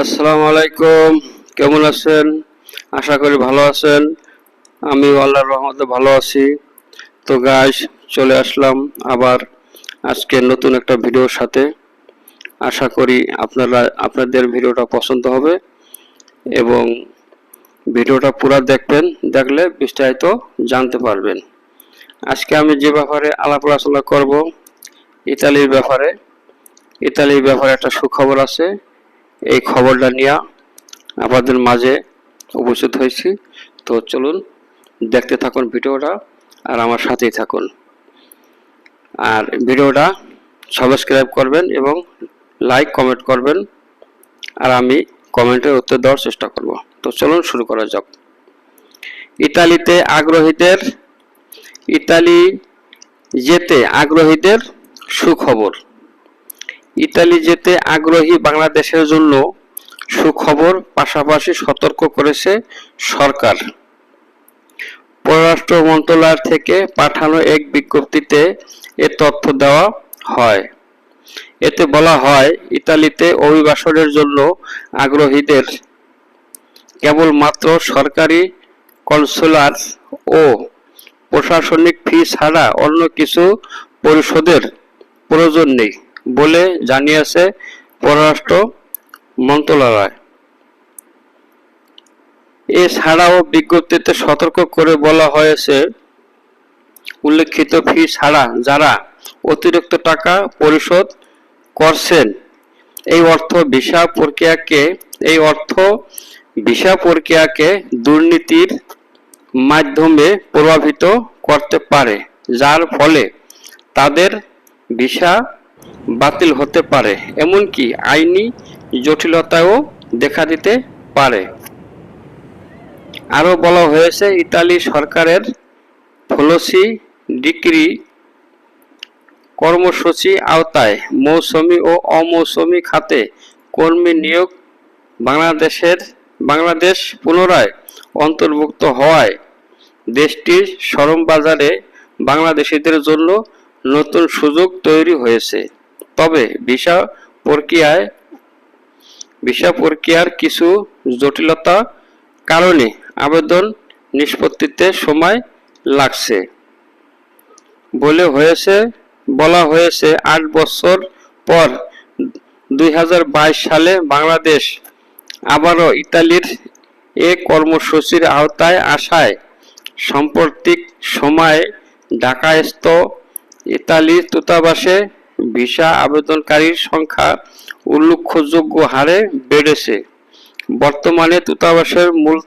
আসসালামু আলাইকুম। কেমন আছেন? আশা করি ভালো আছেন। আমি আল্লাহর রহমতে ভালো আছি। তো গাইস চলে আসলাম আবার আজকে নতুন একটা ভিডিওর সাথে। আশা করি আপনারা, আপনাদের ভিডিওটা পছন্দ হবে এবং ভিডিওটা পুরো দেখবেন, দেখলে বিস্তারিত জানতে পারবেন। আজকে আমি যে ব্যাপারে আলাপ আলোচনা করব, ইতালির ব্যাপারে। ইতালির ব্যাপারে একটা সুখবর আছে। এই খবরটা নিয়ে আপনাদের মাঝে উপস্থিত হয়েছি। তো চলুন দেখতে থাকুন ভিডিওটা আর আমার সাথেই থাকুন। আর ভিডিওটা সাবস্ক্রাইব করবেন এবং লাইক, কমেন্ট করবেন আর আমি কমেন্টের উত্তর দেওয়ার চেষ্টা করব। তো চলুন শুরু করা যাক। ইতালিতে আগ্রহীদের, ইতালি যেতে আগ্রহীদের সুখবর। ইতালি যেতে আগ্রহী বাংলাদেশের জন্য সুখবর পাশাপাশি সতর্ক করেছে সরকার। পররাষ্ট্র মন্ত্রণালয় থেকে পাঠানো এক বিজ্ঞপ্তিতে এ তথ্য দেওয়া হয়। এতে বলা হয়, ইতালিতে অভিবাসনের জন্য আগ্রহীদের কেবলমাত্র সরকারি কনসুলার ও প্রশাসনিক ফি ছাড়া অন্য কিছু পরিশোধের প্রয়োজন নেই। বলে জানিয়েছে পররাষ্ট্র মন্ত্রণালয়। এছাড়াও বিজ্ঞপ্তিতে সতর্ক করে বলা হয়েছে, উল্লেখিত ফি ছাড়া যারা অতিরিক্ত টাকা পরিশোধ করছেন, এই অর্থ ভিসা প্রক্রিয়াকে, এই অর্থ ভিসা প্রক্রিয়াকে দুর্নীতির মাধ্যমে প্রভাবিত করতে পারে, যার ফলে তাদের ভিসা বাতিল হতে পারে, এমনকি আইনি জটিলতাও দেখা দিতে পারে। আরও বলা হয়েছে, ইতালি সরকারের ফলসি ডিক্রি কর্মসূচি আওতায় মৌসুমি ও অমৌসুমি খাতে কর্মী নিয়োগ বাংলাদেশের, বাংলাদেশ পুনরায় অন্তর্ভুক্ত হওয়ায় দেশটির শ্রম বাজারে বাংলাদেশিদের জন্য নতুন সুযোগ তৈরি হয়েছে। তবে ভিসা প্রক্রিয়ায় ভিসা প্রক্রিয়ার কিছু জটিলতা কারণে আবেদন নিষ্পত্তিতে সময় লাগছে। বলে হয়েছে বলা হয়েছে আট বছর পর দুই হাজার বাইশ সালে বাংলাদেশ আবারও ইতালির এ কর্মসূচির আওতায় আসায় সাম্প্রতিক সময়ে ঢাকাস্থ ইতালি দূতাবাসে ভিসা আবেদনকারীর সংখ্যা উল্লেখযোগ্য হারে বেড়েছে। বর্তমানে দূতাবাসের মূল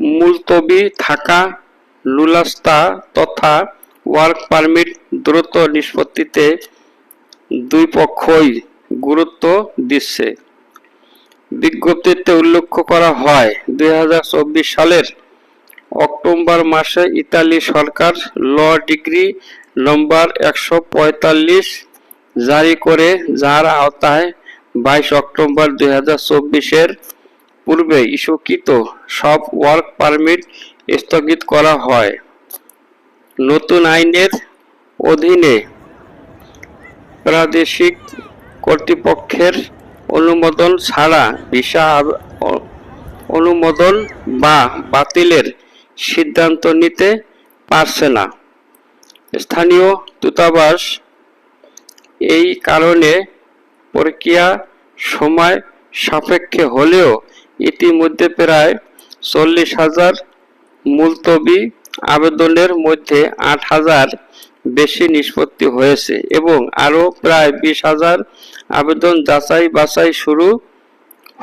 মুলতবি থাকা লুলাস্তা তথা ওয়ার্ক পারমিট দ্রুত নিষ্পত্তিতে দুই পক্ষই গুরুত্ব দিচ্ছে। বিজ্ঞপ্তিতে উল্লেখ করা হয়, দুই হাজার চব্বিশ সালের অক্টোবর মাসে ইতালি সরকার ল ডিগ্রি নম্বর একশো পঁয়তাল্লিশ জারি করে, যার আওতায় বাইশ অক্টোবর দুই হাজার চব্বিশের পূর্বে ইস্যুকৃত সব ওয়ার্ক পারমিট স্থগিত করা হয়। নতুন আইনের অধীনে প্রাদেশিক কর্তৃপক্ষের অনুমোদন ছাড়া ভিসা অনুমোদন বা বাতিলের সিদ্ধান্ত নিতে পারছে না। স্থানীয় দূতাবাস এই কারণে প্রক্রিয়া সময় সাপেক্ষে হলেও ইতিমধ্যে প্রায় চল্লিশ হাজার মুলতবি আবেদনের মধ্যে আট হাজার বেশি নিষ্পত্তি হয়েছে এবং আরও প্রায় বিশ হাজার আবেদন যাচাই বাছাই শুরু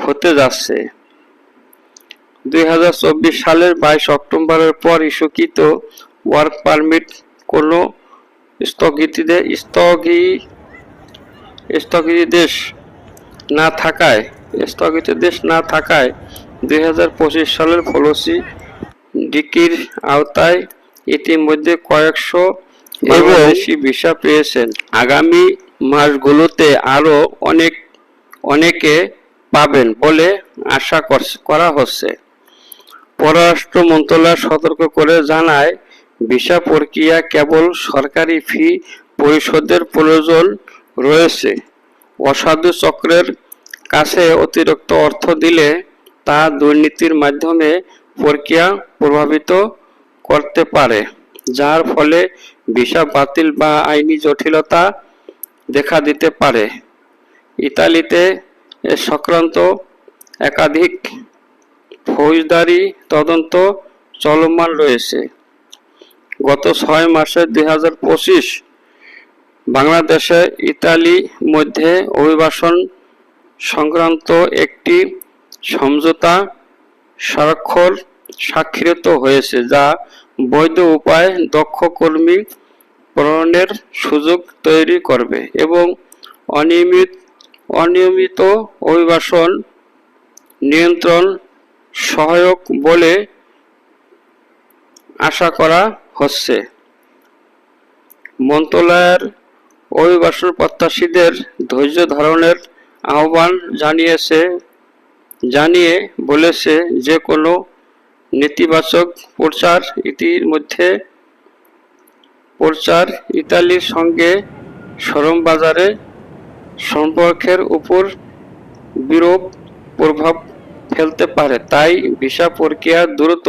হতে যাচ্ছে। দুই হাজার চব্বিশ সালের বাইশ অক্টোবরের পর ইস্যুকৃত ওয়ার্ক পারমিট কোনো স্থগিতিতে স্থগি স্থগিতাদেশ না থাকায় স্থগিতাদেশ না থাকায় দুই হাজার পঁচিশ সালের ফলসি ডিকির আওতায় ইতিমধ্যে কয়েকশো বাংলাদেশি ভিসা পেয়েছেন। আগামী মাসগুলোতে আরও অনেক অনেকে পাবেন বলে আশা করছ- করা হচ্ছে। পররাষ্ট্র মন্ত্রণালয় সতর্ক করে জানায়, ভিসা প্রক্রিয়া কেবল সরকারি ফি পরিশোধের প্রয়োজন রয়েছে। অসাধু চক্রের কাছে অতিরিক্ত অর্থ দিলে তা দুর্নীতির মাধ্যমে প্রক্রিয়া প্রভাবিত করতে পারে, যার ফলে ভিসা বাতিল বা আইনি জটিলতা দেখা দিতে পারে। ইতালিতে সংক্রান্ত একাধিক ফৌজদারি তদন্ত চলমান রয়েছে। গত ছয় মাসে দুই হাজার পঁচিশ বাংলাদেশে ইতালি মধ্যে অভিবাসন সংক্রান্ত একটি সমঝোতা স্বাক্ষর স্বাক্ষরিত হয়েছে, যা বৈধ উপায়ে দক্ষ কর্মী প্রেরণের সুযোগ তৈরি করবে এবং অনিয়মিত অনিয়মিত অভিবাসন নিয়ন্ত্রণ সহায়ক বলে আশা করা হচ্ছে। মন্ত্রণালয়ের অভিবাসন প্রত্যাশীদের ধৈর্য ধারণের আহ্বান জানিয়েছে, জানিয়ে বলেছে যে কোনো নেতিবাচক প্রচার ইতিমধ্যে প্রচার ইতালির সঙ্গে শ্রম বাজারে সম্পর্কের উপর বিরূপ প্রভাব ফেলতে পারে, তাই ভিসা প্রক্রিয়া দ্রুত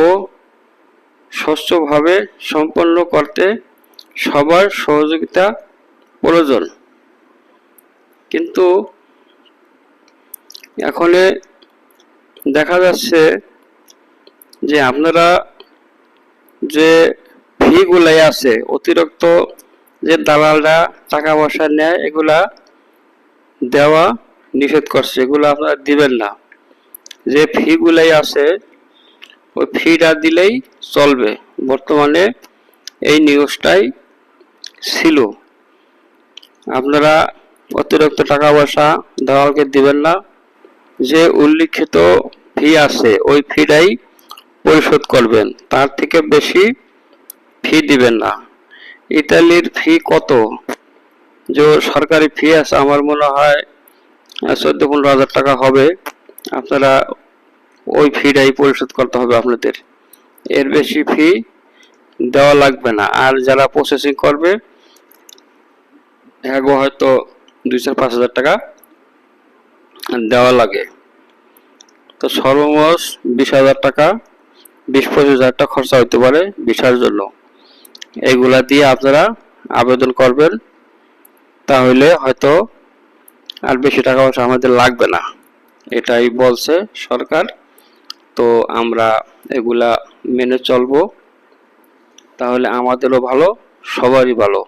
ও স্বচ্ছভাবে সম্পন্ন করতে সবার সহযোগিতা প্রয়োজন। কিন্তু এখন দেখা যাচ্ছে যে আপনারা যে ফিগুলাই আছে, অতিরিক্ত যে দালালরা টাকা পয়সা নেয়, এগুলা দেওয়া নিষেধ করছে, এগুলো আপনারা দিবেন না। যে ফিগুলাই আছে, ওই ফিটা দিলেই চলবে। বর্তমানে এই নিউজটাই ছিল। আপনারা অতিরিক্ত টাকা পয়সা দালালকে দিবেন না। যে উল্লিখিত ফি আছে, ওই ফিটাই পরিশোধ করবেন। তার থেকে বেশি ফি দিবেন না। ইতালির ফি কত? যে সরকারি ফি আছে, আমার মনে হয়, চোদ্দ পনেরো হাজার টাকা হবে। আপনারা ওই ফিটাই পরিশোধ করতে হবে আপনাদের। এর বেশি ফি দেওয়া লাগবে না। আর যারা প্রসেসিং করবে হ্যাগো হয়তো দুই চার পাঁচ হাজার টাকা দেওয়া লাগে। তো সর্বমোট বিশ হাজার টাকা, বিশ পঁচিশ হাজার টাকা খরচা হতে পারে ভিসার জন্য। এগুলা দিয়ে আপনারা আবেদন করবেন, তাহলে হয়তো আর বেশি টাকা পয়সা আমাদের লাগবে না। এটাই বলছে সরকার। তো আমরা এগুলা মেনে চলবো। তাহলে আমাদেরও ভালো, সবারই ভালো।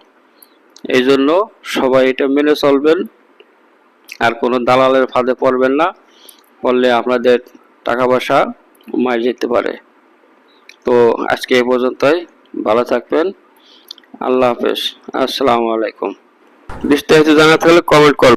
এই জন্য সবাই এটা মেনে চলবেন। আর কোনো দালালের ফাঁদে পড়বেন না। পড়লে আপনাদের টাকা পয়সা মার যেতে পারে। তো আজকে এ পর্যন্তই। ভালো থাকবেন। আল্লাহ হাফেজ। আসসালামু আলাইকুম। বিস্তারিত জানাতে হলে কমেন্ট করবেন।